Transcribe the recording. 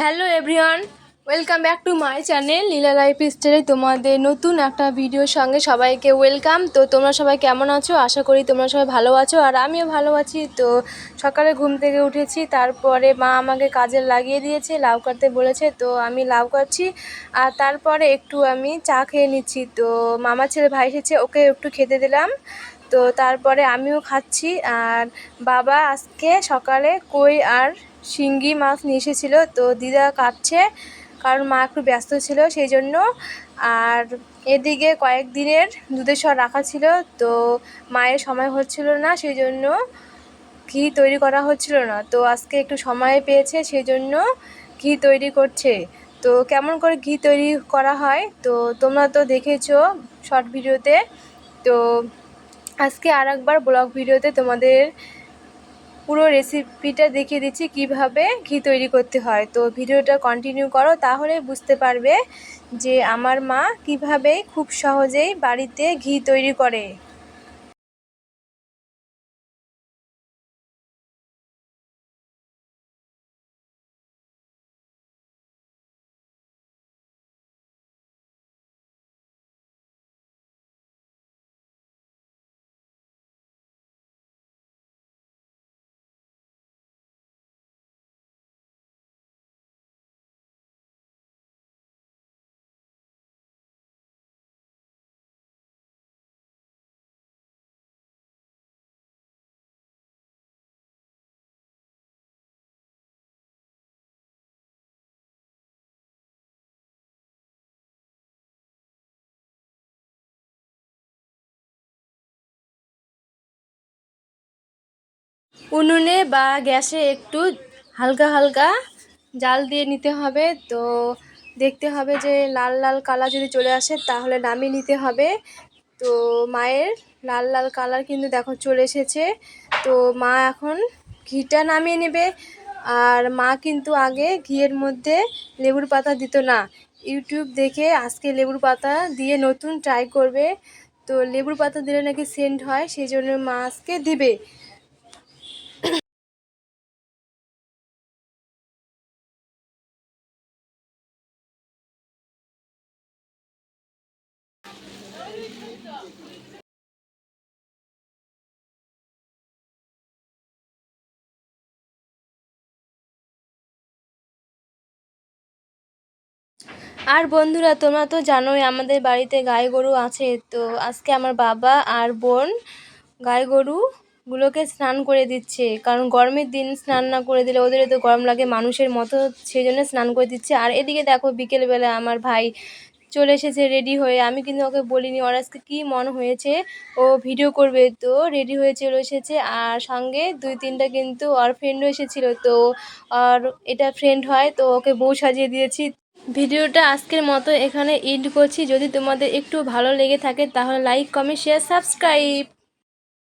Hello everyone, welcome back to my channel Leela life স্টাইলে তোমাদের নতুন একটা ভিডিওর সঙ্গে সবাইকে ওয়েলকাম। তো তোমরা সবাই কেমন আছো? আশা করি তোমরা সবাই ভালো আছো আর আমিও ভালো আছি। তো সকালে ঘুম থেকে উঠেছি, তারপরে মা আমাকে কাজে লাগিয়ে দিয়েছে, লাউ কাটতে বলেছে, তো আমি লাউ কাটছি আর তারপরে একটু আমি চা খেয়ে নিচ্ছি। তো মামা ছেলে ভাই এসেছে, ওকে একটু খেতে দিলাম। তো তারপরে আমিও খাচ্ছি আর বাবা আজকে সকালে কই আর শিঙ্গি মাছ নিয়ে এসেছিল। তো দিদা কাটছে, কারণ মা একটু ব্যস্ত ছিল সেই জন্য। আর এদিকে কয়েক দিনের দুধের সর রাখা ছিল, তো মায়ের সময় হচ্ছিল না সেই জন্য ঘি তৈরি করা হচ্ছিল না। তো আজকে একটু সময় পেয়েছে সেই জন্য ঘি তৈরি করছে। তো কেমন করে ঘি তৈরি করা হয়, তো তোমরা তো দেখেছ শর্ট ভিডিওতে। তো আজকে আর একবার ব্লগ ভিডিওতে তোমাদের পুরো রেসিপিটা দেখিয়ে দিচ্ছি কীভাবে ঘি তৈরি করতে হয়। তো ভিডিওটা কন্টিনিউ করো, তাহলে বুঝতে পারবে যে আমার মা কীভাবে খুব সহজেই বাড়িতে ঘি তৈরি করে। উনুনে বা গ্যাসে একটু হালকা হালকা জাল দিয়ে নিতে হবে। তো দেখতে হবে যে লাল লাল কালার যদি চলে আসে তাহলে নামিয়ে নিতে হবে। তো মায়ের লাল লাল কালার কিন্তু দেখো চলে এসেছে। তো মা এখন ঘিটা নামিয়ে নেবে। আর মা কিন্তু আগে ঘিয়ের মধ্যে লেবুর পাতা দিত না। ইউটিউব দেখে আজকে লেবুর পাতা দিয়ে নতুন ট্রাই করবে। তো লেবুর পাতা দিলে নাকি সেন্ট হয়, সেই জন্য মা আজকে দিবে। আর বন্ধুরা, তোমরা তো জানোই আমাদের বাড়িতে গাই গরু আছে। তো আজকে আমার বাবা আর বোন গাই গরুগুলোকে স্নান করে দিচ্ছে। কারণ গরমের দিন স্নান না করে দিলে ওদের তো গরম লাগে, মানুষের মতো, সেই জন্য স্নান করে দিচ্ছে। আর এদিকে দেখো, বিকেলবেলা আমার ভাই চলে এসেছে রেডি হয়ে। আমি কিন্তু ওকে বলিনি, ওর আজকে কী মন হয়েছে? ও ভিডিও করবে তো রেডি হয়ে চলে এসেছে। আর সঙ্গে দুই তিনটা কিন্তু ওর ফ্রেন্ডও এসেছিল। তো আর এটা ফ্রেন্ড হয়, তো ওকে বউ সাজিয়ে দিয়েছি। ভিডিওটা আজকের মতো এখানে এন্ড করছি। যদি তোমাদের একটু ভালো লেগে থাকে, তাহলে লাইক কমেন্ট শেয়ার সাবস্ক্রাইব